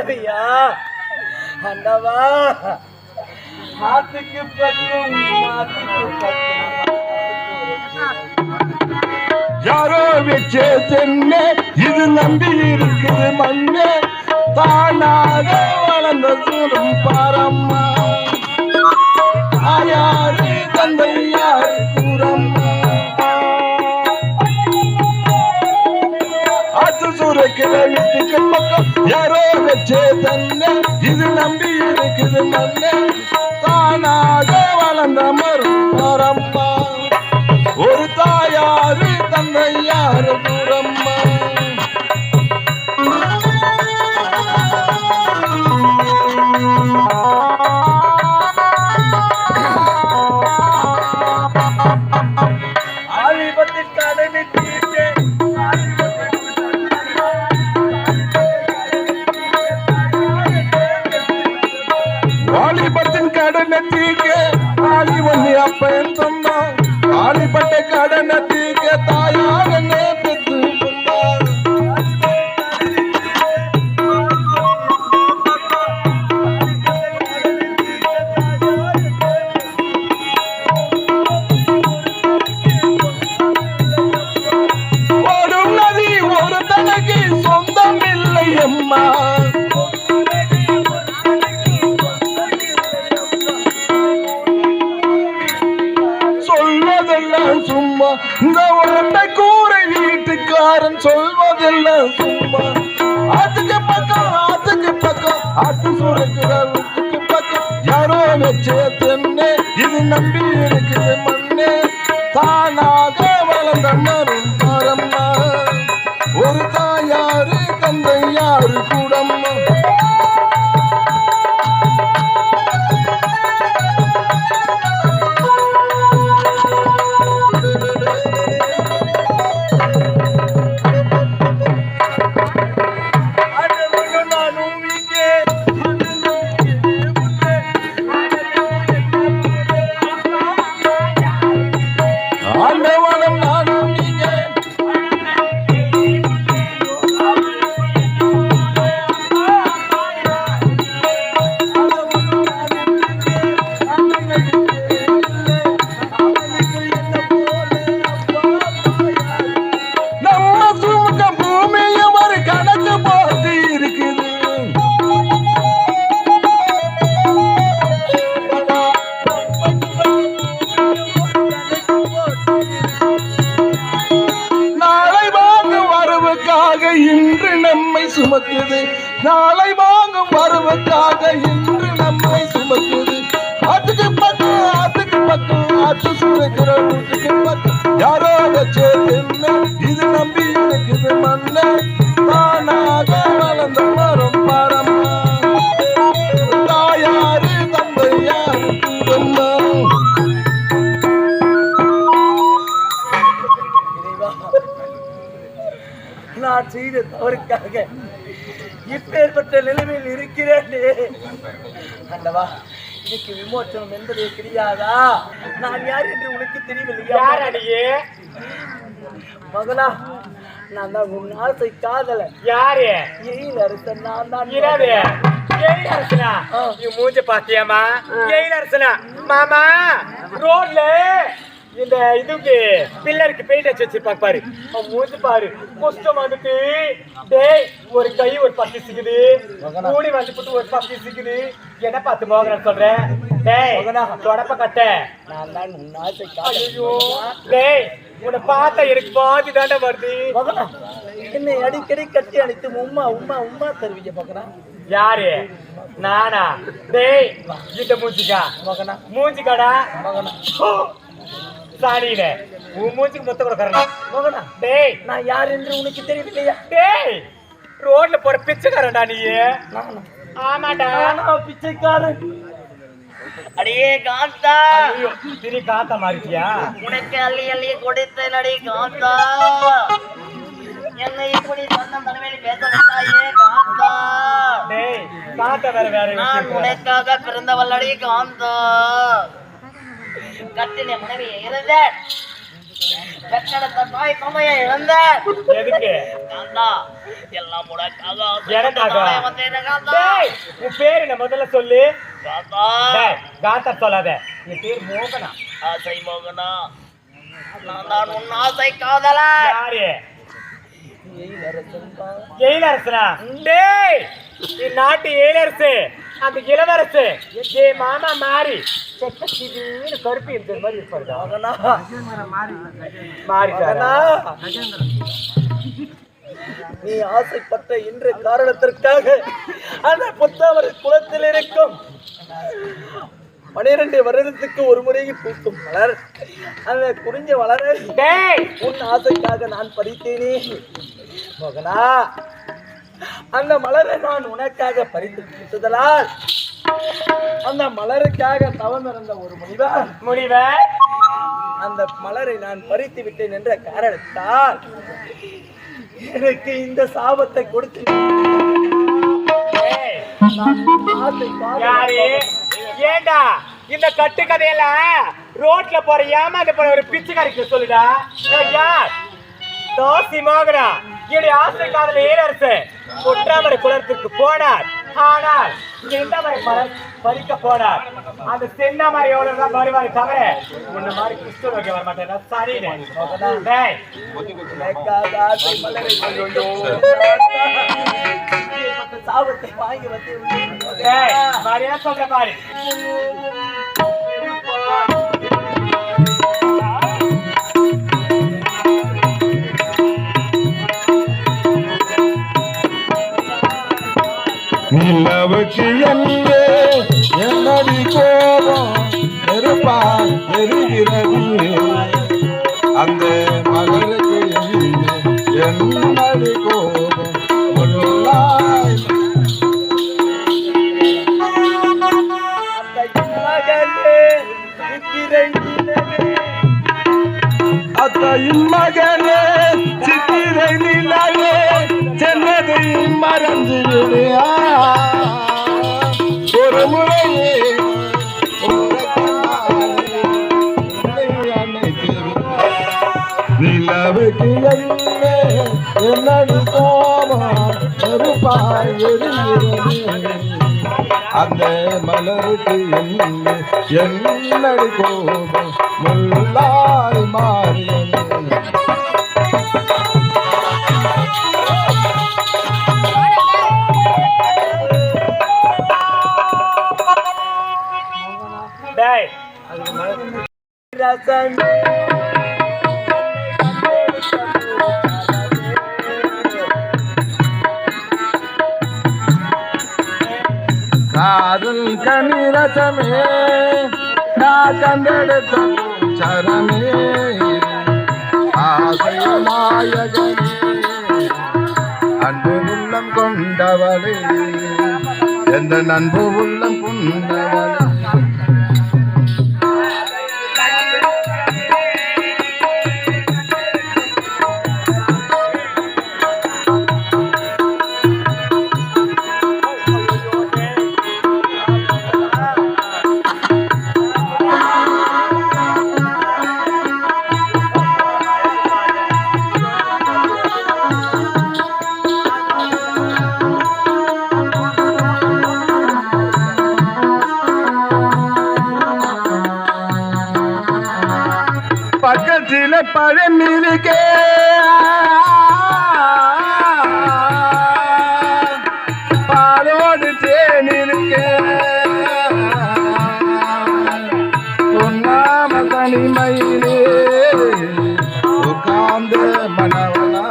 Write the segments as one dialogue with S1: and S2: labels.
S1: தேவையா? அண்டவா ஆத்துக்கு பக்கம் மாத்துக்கு பக்கம்
S2: யாரோ வச்சே தென்னை இது நம்பி இருக்குது மண்ணே தானாக வளர்ந்த சூடும் பாரம்மா. ஆயாரு தந்தையார் யாரோ வச்சே தன்னை இது நம்பி இருக்குது மண்ணே தானாக வளர்ந்த மரம் பாரம்மா ஒரு தாயாரு தந்தையாரு தூரம்மா
S1: கடனை
S2: தீர்க்க ஆளி ஒண்ணு அப்பன் சொன்னான். வாலிபட்ட கடனை தீக்க தாயாக நேற்று சொன்னான். ஓடும் அம்மா. பக்கம் ஆத்து யாரோ வச்சே தென்னை இது நம்பி இருக்குது நம்மை சுமக்குது. நாளை வாங்கும் பருவத்தாக இன்று நம்மை சுமக்குது. அதுக்கு பக்கம் அதுக்கு பக்கம் அது சுமக்கிற வீட்டுக்கு பக்கம். யாரோ வச்சே இது நம்பி
S1: தவறுக்காக இப்பேற்பட்ட நிலைமையில் இருக்கிறேனே. அண்டவா இதுக்கு விமோச்சனம் என்பதே கிடையாதா? நான் யார் என்று உனக்கு தெரியவில்லையா?
S3: யார் அடியே
S1: மகனா நான் தான் உன் ஆசை காதல
S3: யாரு?
S1: எயில் அரசன் நான் தான்
S3: இரவு எயில் அரசனா. நீ மூஞ்ச பாத்தியாமா எயில் அரசனா? மாமா ரோட்ல இந்த இதுக்கு பில்லருக்கு பெயிண்ட் அடிச்சு வச்சிருப்பாங்க பாரு. அவன் மூஞ்சி பாரு. குஷ்டம் வந்துட்டு டேய் ஒரு கை ஒரு பத்து சிக்குது. கூடி வந்துட்டு ஒரு பத்து சிக்குது. என்ன பார்த்து மோகன் சொல்றேன் டேய். தொடப்ப கட்ட.
S1: நான் தான்
S3: ஐயோ. டேய் உன்னை பார்த்தா எனக்கு பாதி தாண்டா வருது.
S1: என்னை அடிக்கடி கட்டி அணைத்து உம்மா உம்மா உம்மா தருவீங்க மகனா?
S3: யாரு? நானா? டேய் இந்த மூஞ்சிக்கா? மூஞ்சிக்காடா?
S1: மகனா.
S3: சாணியில. உன் மூஞ்சிக்கு மொத்த கொடுக்கறேன்.
S1: மகனா
S3: டேய்.
S1: நான் யார் என்று உனக்கு தெரியவில்லையா?
S3: டேய். ரோட்ல போற பிச்சைக்காரன்டா நீ. ஆமாடா.
S1: நானா பிச்சைக்காரன்?
S4: அடியே காந்தா.
S3: ஐயோ திரி காத்த மாறிட்டியா?
S4: உனக்கு அள்ளி அள்ளி கொடுத்தேன் அடி காந்தா. என்னை இப்படி சொந்தம் தனிமையில பேச வைத்தாயே காந்தா.
S3: டேய் காத்த வேற வேற
S4: நான். உனக்காக பிறந்தவள்ளடி காந்தா. கட்டின மனைவி இருந்தேன் பெற்றெடுத்த தாய் தமையை இழந்த
S3: எதுக்கு?
S4: காந்தா எல்லாம் உனக்காக
S3: எனக்காக?
S4: ஆசைப்பட்டதாலே வந்தேன் காந்தா.
S3: டேய் உன் பேர் என்ன முதல்ல சொல்லு?
S4: காந்தா.
S3: காந்தா சொல்லாத. என் பேர் மோகனா.
S4: ஆசை மோகனா. நான் தான் உன் ஆசை காதல.
S3: யாரு? எயிலரசனா டேய் இந்நாட்டு எயிலரசு அந்த இளவரசு ஏ மாமா மாறி? செக்க சிதுன்னு கருப்பு இருக்கிற மாதிரி மாறிட்டாரா?
S1: மகனா? நீ ஆசைப்பட்ட இன்று காரணத்திற்காக அந்த புத்தவர் குலத்தில் இருக்கும் பனிரெண்டு வருடத்துக்கு ஒரு முறை பூக்கும் மலர். அந்த குறிஞ்ச
S3: டேய்!
S1: உன் ஆசைக்காக நான் பறித்தேனே மகனா அந்த மலரை நான் உனக்காக பறித்து கொடுத்ததலால். அந்த மலருக்காக தவம் இருந்த ஒரு முனிவர்.
S3: முடிவ
S1: அந்த மலரை நான் பறித்து விட்டேன் என்ற காரணத்தால் எனக்கு இந்த சாபத்தை கொடுத்து
S3: ஏண்டா? இந்த கட்டு கதையெல்லாம் ரோட்ல போற ஏமாந்து போற ஒரு பிச்சைக்காரிக்கு சொல்லுடா. யார்? தோசி மோகனா. என்னுடைய ஆசை காதல ஏழரசு. குற்றாமரை குளத்துக்கு போனார். ஆனால் செந்தமரை மலர் பறிக்க போனார். அந்த செந்தமரை எவ்வளவு தான் வருவாரு தவிர உன்ன மாதிரி கிறிஸ்துவ வைக்க வர மாட்டேன்
S1: இப்படிப்பட்ட சாபத்தை வாங்கி வந்து
S3: டேய் மரியா சொல்ற பாரு
S2: நிலவுக்கு என்னே என்னடி கோபம்? நெருப்பா எரிகிறது அந்த மலருக்கு என்னே என்னடி கோபம்? அத்தையின் மகனே சித்திரை நிலவே மறந்துடுவியா ஒரு முறையே நிலவுக்கு என்ன என்னடி அந்த மலருக்கு என்ன என்னடி கோபம்? முள்ளாய் மாறியது.
S3: டேய்.
S2: காதல் கனிரசமே நான் கண்டெடுத்த சரமே ஆசைய அன்பு உள்ளம் கொண்டவளே. எந்த அன்பு உள்ளம் கொண்டவளே. பக்கத்தில பழமிருக்கே பாலோடு தேனிருக்கே. உண்ணாம தனிமையிலே உட்கார்ந்த மனவனா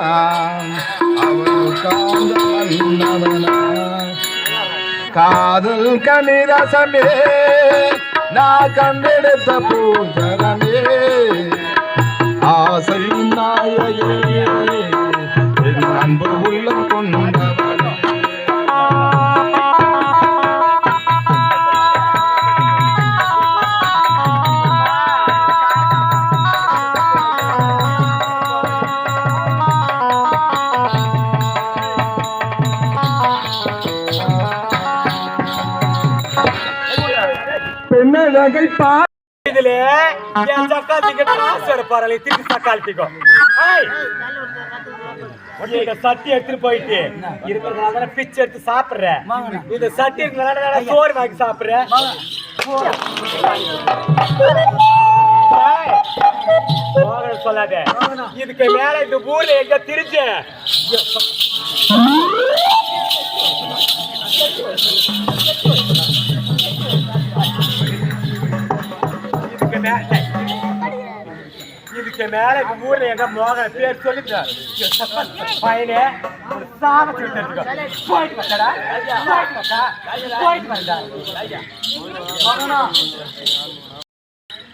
S2: அவன் உட்கார்ந்த மன்னவனா காதல் கனிரசமே நான் கண்டெடுத்த பூஜை ஆசை நாயகே என் அன்பு உள்ளம் பெண்ணழகை பா
S3: என் சக்காத்திக்கு காசு எடுப்பாரு திருப்பி சக்காலத்திக்கோ இந்த சட்டி எடுத்துட்டு போயிட்டு. இருக்கிறதுனால தானே பிச்சை எடுத்து சாப்பிடுறேன்
S1: வாங்கண்ணா.
S3: இந்த சட்டி இருக்கிறதுனால தானே சோறு வாங்கி சாப்பிடுறேன் சொல்லாத. இதுக்கு மேல இந்த ஊர்ல எங்க திரிஞ்சு? இதுக்கு இதுக்கு மேல இந்த ஊர்ல எங்க மோகன பேர் சொல்லிட்டு பையனே ஒரு சாமத்தை எடுத்துக்கோ போயிட்டு வந்தடா போயிட்டு வந்தா போயிட்டு வந்தா
S1: மகனா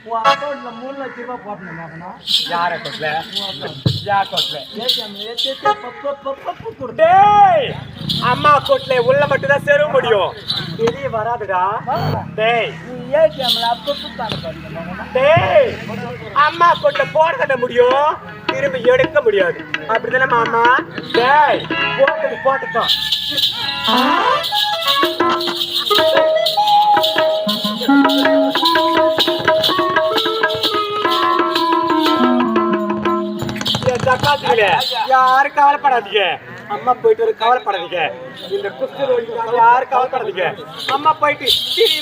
S1: உன் அக்கௌண்ட்ல மூணு லட்ச ரூபாய் போட்டணும் மகனா?
S3: யார யார் டேய்! அம்மா கொட்ல உள்ள மட்டும் தான் முடியும். வெளியே வராதுடா. டேய்!
S1: ஏடிஎம்ல அப்பப்போ
S3: டேய்! அம்மா கொட்ல போட கட்ட முடியும்? திரும்பி எடுக்க முடியாது. அப்படிதானே மாமா? டேய்! போட்டது போட்டதும் தக்காத்திகளே, யாரும் கவலைப்படாதீங்க. அம்மா போயிட்டு ஒரு கவலைப்படாதீங்க. இந்த குஸ்து யாரும் கவலைப்படாதீங்க. அம்மா போயிட்டு திரி